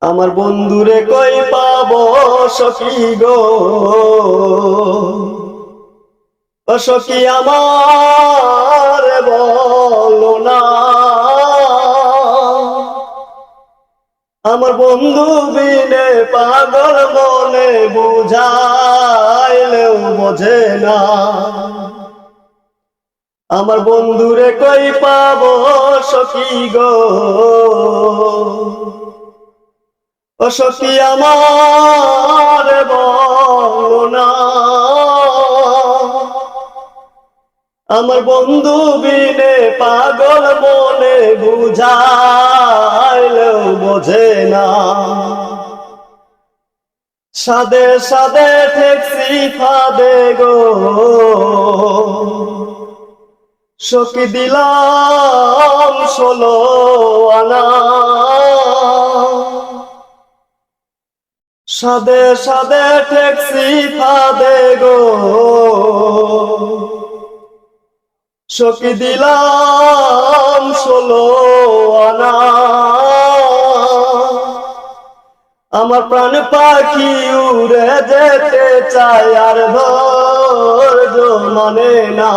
আমার বন্ধুরে কই পাব সখী গো? সখী আমার বলো না। আমার বন্ধু বিনে পাগল মনে বুঝাইলেও বোঝে না। আমার বন্ধুরে কই পাব সখী গো? ও সখী আমার বলো আমার বন্ধু বিনে পাগল মনে বুঝাইলেও বোঝে না। সাদে সাদে ঠেকসি ফাদে গো। সখী দিলাম ষোলো আনা। সাদে সাদে ঠেকসি ফাদে গো। সখী দিলাম ষোলো আনা। আমার প্রাণ পাখি উড়ে যেতে চায় আর ধৈর্য মানে না।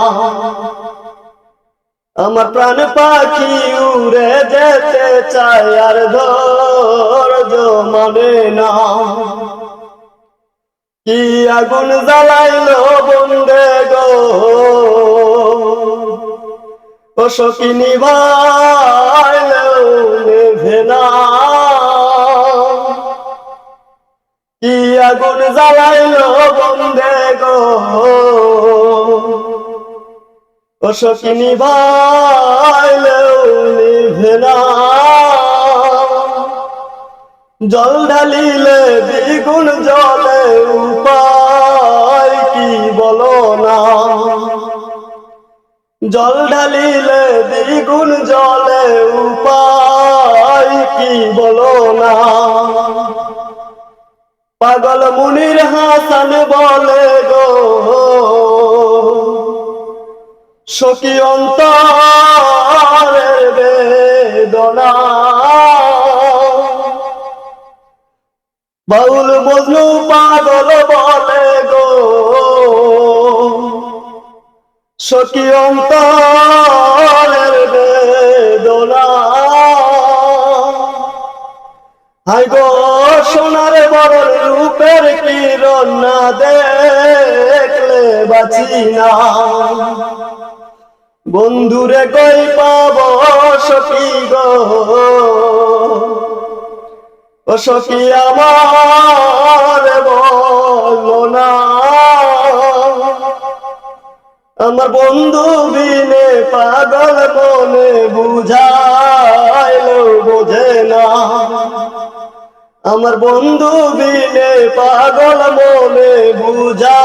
আমার প্রাণ পাখি উড়ে যেতে চায় আর ধৈর্য মানে না। কি আগুন জ্বালাইলো বন্দে গো? ও সখী নিভাইলেও নেভে না কি আগুন জ্বালাইলো বন্দে গো? ও সখী নিভাইলেও নিভে না জল ঢালিলে দ্বিগুণ জলে উপায় কি বলো না? জল ঢালিলে দ্বিগুণ জলে উপায় কি বলো না? পাগল মুনির হাসান বলে গো, সখী অন্তরের বেদনা। বাউল মজনু পাগল বলে গো। সখী অন্তরের বেদনা। হাই গো, সোনার বড় রূপের কিরণ না দেখলে বাঁচি না। বন্ধুরে কই পাব সখী গো? সখী আমার বলো না। আমার বন্ধু বিনে পাগল মনে বুঝাইলো বোঝে না। আমার বন্ধু বিনে পাগল মনে বুঝা